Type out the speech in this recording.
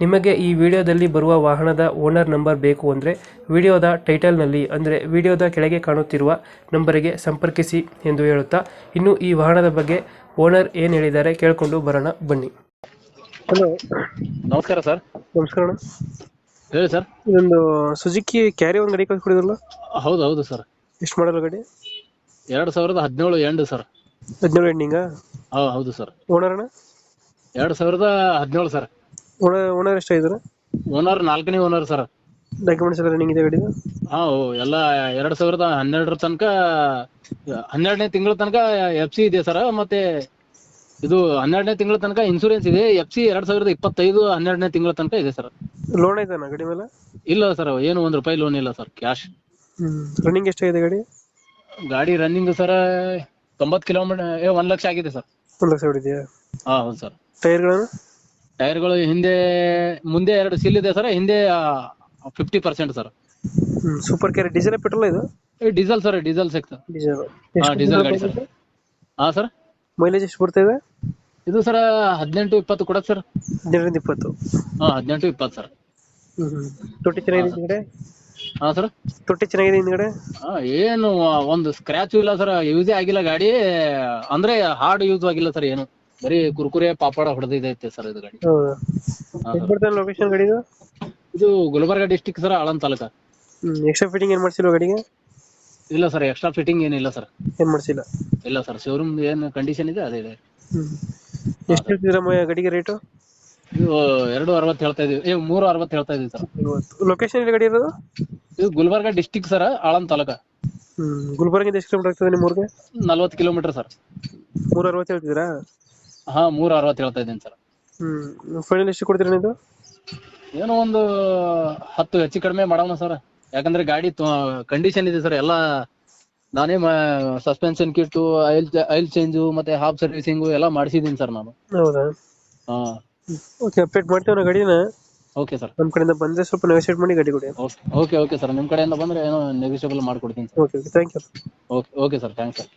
ನಿಮಗೆ ಈ ವಿಡಿಯೋದಲ್ಲಿ ಬರುವ ವಾಹನದ ಓನರ್ ನಂಬರ್ ಬೇಕು ಅಂದರೆ ವಿಡಿಯೋದ ಟೈಟಲ್ನಲ್ಲಿ ಅಂದರೆ ವಿಡಿಯೋದ ಕೆಳಗೆ ಕಾಣುತ್ತಿರುವ ನಂಬರಿಗೆ ಸಂಪರ್ಕಿಸಿ ಎಂದು ಹೇಳುತ್ತಾ ಇನ್ನು ಈ ವಾಹನದ ಬಗ್ಗೆ ಓನರ್ ಏನು ಹೇಳಿದ್ದಾರೆ ಕೇಳಿಕೊಂಡು ಬರೋಣ ಬನ್ನಿ. ಹಲೋ. ನಮಸ್ಕಾರ ಸರ್. ನಮಸ್ಕಾರ ಅಣ್ಣ. ಹೇಳಿ ಸರ್. ಇದೊಂದು ಸುಜುಕಿ ಕ್ಯಾರಿ ಒಂದು ಗಾಡಿ ಕಳ್ಸ್ಕೊಡಿದ್ರಲ್ಲ? ಹೌದು ಹೌದು ಸರ್. ಎಷ್ಟು ಮಾಡಲ್ಲ ಗಾಡಿ? ಎರಡು ಸಾವಿರದ ಹದಿನೇಳು ಎಂಡ್ ಸರ್. ಹದಿನೇಳು ಎಂಡಿಂಗಾ ಹಾ ಹೌದು ಸರ್. ಓನರ್ ಅಣ್ಣ? ಎರಡು ಸಾವಿರದ ಹದಿನೇಳು ಸರ್. ಓನರ್ ಓನರ್ ಇದ್ರು ಓನರ್ ನಾಲ್ಕನೇ ಓನರ್ ಸರ್ ಡಾಕ್ಯುಮೆಂಟ್ಸ್ ಎಲ್ಲ ರನ್ನಿಂಗ್ ಇದೆ ಗಾಡಿದು ಹಾ ಓ, ಎಲ್ಲ ಎರಡು ಸಾವಿರದ ಹನ್ನೆರಡರ ತನಕ ಹನ್ನೆರಡನೇ ತಿಂಗಳ ತನಕ ಎಫ್ ಸಿ ಇದೆ ಸರ್ ಮತ್ತೆ ಇದು ಹನ್ನೆರಡನೇ ತಿಂಗಳ ತನಕ ಇನ್ಸೂರೆನ್ಸ್ ಇದೆ. ಎಫ್ ಸಿ ಎರಡ್ ಸಾವಿರದ ಇಪ್ಪತ್ತೈದು ಹನ್ನೆರಡನೇ ತಿಂಗಳ ತನಕ ಇದೆ ಸರ್ ಲೋನ್ ಐತಣ್ಣ ಗಾಡಿ ಮೇಲೆ? ಇಲ್ಲ ಸರ್ ಏನು ಒಂದ್ ರೂಪಾಯಿ ಲೋನ್ ಇಲ್ಲ ಸರ್ ಕ್ಯಾಶ್ ರನ್ನಿಂಗ್ ಇದೆ ಗಾಡಿ? ಗಾಡಿ ರನ್ನಿಂಗ್ ಸರ್ ತೊಂಬತ್ತು ಕಿಲೋಮೀಟರ್ ಒಂದ್ ಲಕ್ಷ ಆಗಿದೆ ಸರ್ ಒಂದು ಲಕ್ಷ ಹೊಡಿದೆಯಾ ಹಾ ಹೌದು ಸರ್ ಟೈರ್ಗಳನ್ನು? ಟೈರ್ಗಳು ಹಿಂದೆ ಮುಂದೆ ಎರಡು ಸೀಲ್ ಇದೆ ಸರ್ ಹಿಂದೆ fifty percent sir. Super care diesel petrol ಇದು? ಡೀಸೆಲ್ ಸರ್ ಡೀಸೆಲ್ ಸಿಕ್ತ ಡೀಸೆಲ್ ಡೀಸೆಲ್ ಗಾಡಿ ಸರ್. ಹಾ ಸರ್? ಮೈಲೇಜ್ ಎಷ್ಟು ಬರ್ತಾ ಇದೆ? ಇದು ಸರ್ ಹದಿನೆಂಟು ಇಪ್ಪತ್ತು ಕೊಡಕ್ ಸರ್. ಹನ್ನೆರಡರಿಂದ ಇಪ್ಪತ್ತು. ಹಾ ಹದಿನೆಂಟು ಇಪ್ಪತ್ತು ಸರ್. ತೊಟ್ಟಿ ಚೆನ್ನಾಗಿದೆ ಹಿಂದ್ಗಡೆ? ಹಾ ಸರ್? ತೊಟ್ಟಿ ಚೆನ್ನಾಗಿದೆ ಹಿಂದ್ಗಡೆ? ಹಾ ಏನು ಒಂದು ಸ್ಕ್ರಾಚ್ ಇಲ್ಲ ಸರ್ ಯೂಸೇ ಆಗಿಲ್ಲ ಗಾಡಿ. ಅಂದ್ರೆ ಹಾರ್ಡ್ ಯೂಸ್ ಆಗಿಲ್ಲ ಸರ್ ಏನು. ಬರೀ ಕುರ್ಕುರೆ ಪಾಪಡ ಹೊಡೆದಿದೈತೆ ಸರ್ ಇದು ಗಾಡಿ. ಲೊಕೇಶನ್ ಗಾಡಿದು? ಇದು Gulbarga district sir Aland taluka. Extra fitting ಏನ್ ಮಾಡ್ಸಿಲ್ಲ ಗಾಡಿಗೆ? ಇಲ್ಲ ಸರ್ ಎಕ್ಸ್ಟ್ರಾ ಫಿಟ್ಟಿಂಗ್ ಏನಿಲ್ಲ ಸರ್. ಏನ್ ಮಾಡ್ಸಿಲ್ಲ? ಇಲ್ಲ ಸರ್ ಶೋರೂಮ್ ಏನ್ ಕಂಡೀಷನ್ ಇದೆ ಅದೇ ಇದೆ. ಎಷ್ಟು ಹೇಳ್ತಿದ್ರ ಗಾಡಿಗೆ ರೇಟು ಇದು ಎರಡು ಅರವತ್ತು ಹೇಳ್ತಾ ಇದೀವಿ. ಏ ಮೂರು ಅರವತ್ತು ಹೇಳ್ತಾ ಇದೀವಿ ಸರ್. ಲೊಕೇಶನ್ ಎಲ್ಲಿ ಗಾಡಿ ಇರೋದು? ಇದು ಗುಲ್ಬರ್ಗ ಡಿಸ್ಟಿಕ್ ಸರ್ ಆಳಂದ ತಾಲೂಕ. ಗುಲ್ಬರ್ಗಿಂದ ಎಷ್ಟು ಕಿಲೋಮೀಟರ್ ಆಗ್ತದೆ ನಿಮ್ಮ ಊರಿಗೆ ನಲ್ವತ್ತು ಕಿಲೋಮೀಟರ್ ಸರ್. ಮೂರು ಅರವತ್ತು ಹೇಳ್ತಿದ್ದೀರಾ? ಹಾ ಮೂರ್ ಅರವತ್ತು ಹೇಳ್ತಾ ಇದ್ದೀನಿ ಸರ್. ಹ್ಮ್ ಫೈನಲ್ ಎಷ್ಟು ಕೊಡ್ತೀರಾ ನೀವು ಏನೋ ಒಂದು ಹತ್ತು ಹೆಚ್ಚು ಕಡಿಮೆ ಮಾಡೋಣ ಸರ್. ಯಾಕಂದ್ರೆ ಗಾಡಿ ಕಂಡೀಷನ್ ಇದೆ ಸರ್. ಎಲ್ಲ ನಾನೇ suspension kit oil oil change ಮತ್ತೆ ಹಾಫ್ ಸರ್ವಿಸಿಂಗು ಎಲ್ಲ ಮಾಡಿಸಿದ್ದೀನಿ ಸರ್ ನಾನು. ಹೌದಾ? ಹಾ. ಓಕೆ ಅಪ್ಡೇಟ್ ಮಾಡ್ತೀವಿ ನಾವು ಗಾಡಿನ. Okay sir. ನಮ್ಮ ಕಡೆಯಿಂದ ಬಂದ್ರೆ ಸ್ವಲ್ಪ ನೆಗೋಸಿಯೇಟ್ ಮಾಡಿ ಗಾಡಿ ಕೊಡಿ. Okay okay sir. ನಿಮ್ಮ ಕಡೆಯಿಂದ ಬಂದ್ರೆ ಏನೋ ನೆಗೋಷಿಯಬಲ್ ಮಾಡ್ಕೊಡ್ತೀನಿ sir. Okay okay thank you okay okay sir. Thanks sir.